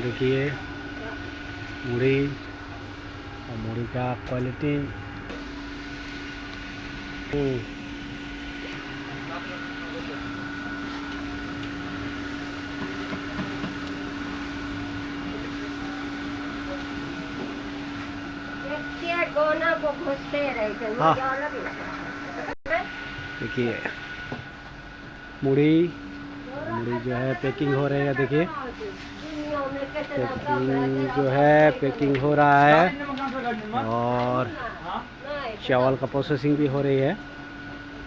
देखिए मुड़ी और मुड़ी का क्वालिटी देखिए हाँ। मुड़ी मुड़ी जो है पैकिंग हो रही है देखिए जो है पैकिंग हो रहा है और चावल का प्रोसेसिंग भी हो रही है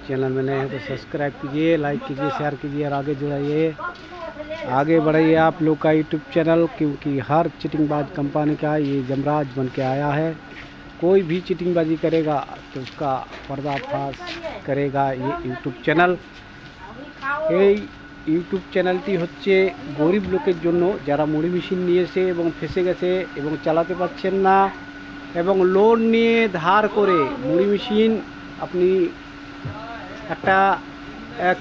चैनल में नए हैं तो सब्सक्राइब कीजिए लाइक कीजिए शेयर कीजिए और आगे जुड़ाइए आगे बढ़ाइए आप लोग का यूट्यूब चैनल क्योंकि हर चिटिंगबाज कंपनी का ये जमराज बन के आया है कोई भी चिटिंगबाजी करेगा तो उसका पर्दाफाश करेगा ये यूट्यूब चैनल यही ইউটিউব চ্যানেলটি হচ্ছে গরিব লোকের জন্য যারা মুড়ি মেশিন নিয়েছে এবং ফেসে গেছে এবং চালাতে পারছেন না এবং লোন নিয়ে ধার করে মুড়ি মেশিন আপনি একটা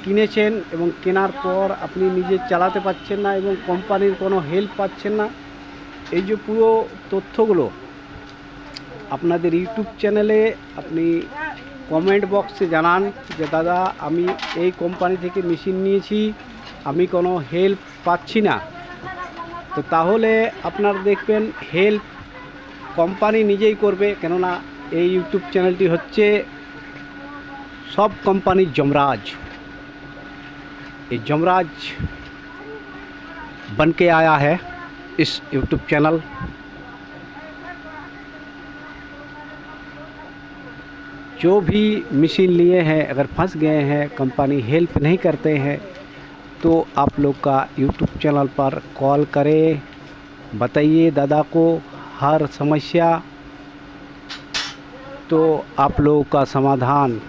কিনেছেন এবং কেনার পর আপনি নিজে চালাতে পারছেন না এবং কোম্পানির কোনো হেল্প পাচ্ছেন না এই যে পুরো তথ্যগুলো আপনাদের ইউটিউব চ্যানেলে আপনি কমেন্ট বক্সে জানান যে দাদা আমি এই কোম্পানি থেকে মেশিন নিয়েছি আমি কোন হেল্প পাচ্ছি না তো তাহলে আপনারা দেখবেন হেল্প কোম্পানি নিজেই করবে কেননা এই ইউটিউব চ্যানেলটি হচ্ছে সব কোম্পানি জমরাজ এই জমরাজ बनके आया है इस यूट्यूब चैनल जो भी मशीन लिए हैं अगर फंस गए हैं कंपनी हेल्प नहीं करते हैं तो आप लोग का यूट्यूब चैनल पर कॉल करें बताइए दादा को हर समस्या तो आप लोगों का समाधान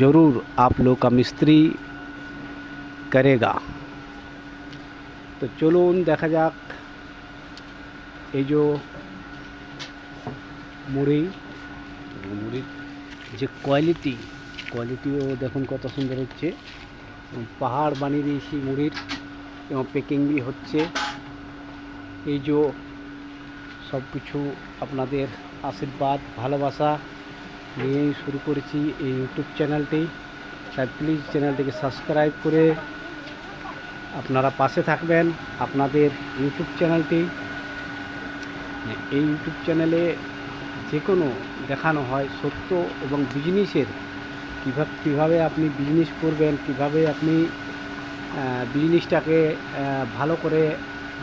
ज़रूर आप लोग का मिस्त्री करेगा तो चलो उन देखा जा এই যে मुड़ी মুড়ির क्वालिटी क्वालिटी কোয়ালিটিও देखो कत সুন্দর हो পাহাড় বানিয়ে দিয়েছি মুড়ির এবং বি হচ্ছে এই যে সব কিছু আপনাদের আশীর্বাদ ভালোবাসা নিয়েই শুরু করেছি এই ইউটিউব চ্যানেলটি তাই প্লিজ চ্যানেলটিকে সাবস্ক্রাইব করে আপনারা পাশে থাকবেন আপনাদের ইউটিউব চ্যানেলটি এই ইউটিউব চ্যানেলে যে কোনো দেখানো হয় সত্য এবং বিজনেসের কীভাবে কীভাবে আপনি বিজনেস করবেন কীভাবে আপনি বিজনেসটাকে ভালো করে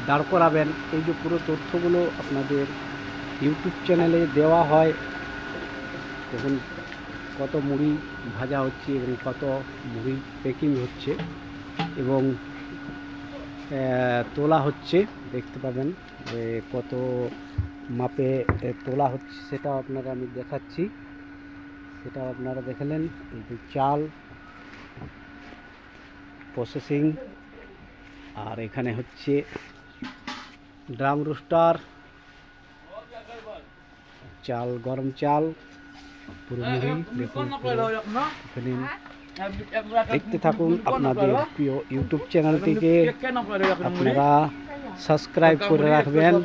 দাঁড় করাবেন এই যে পুরো তথ্যগুলো আপনাদের ইউটিউব চ্যানেলে দেওয়া হয় দেখুন কত মুড়ি ভাজা হচ্ছে এবং কত মুড়ি প্যাকিং হচ্ছে এবং তোলা হচ্ছে দেখতে পাবেন কত মাপে তোলা হচ্ছে সেটাও আপনারা আমি দেখাচ্ছি এটা আপনারা দেখলেন এই চাল প্রসেসিং আর এখানে হচ্ছে ড্রাম রুস্টার চাল গরম চাল পুরোপুরি হ্যাঁ, হ্যাঁ। দেখতে থাকুন আপনাদের প্রিয় ইউটিউব চ্যানেলটিকে আপনারা সাবস্ক্রাইব করে রাখবেন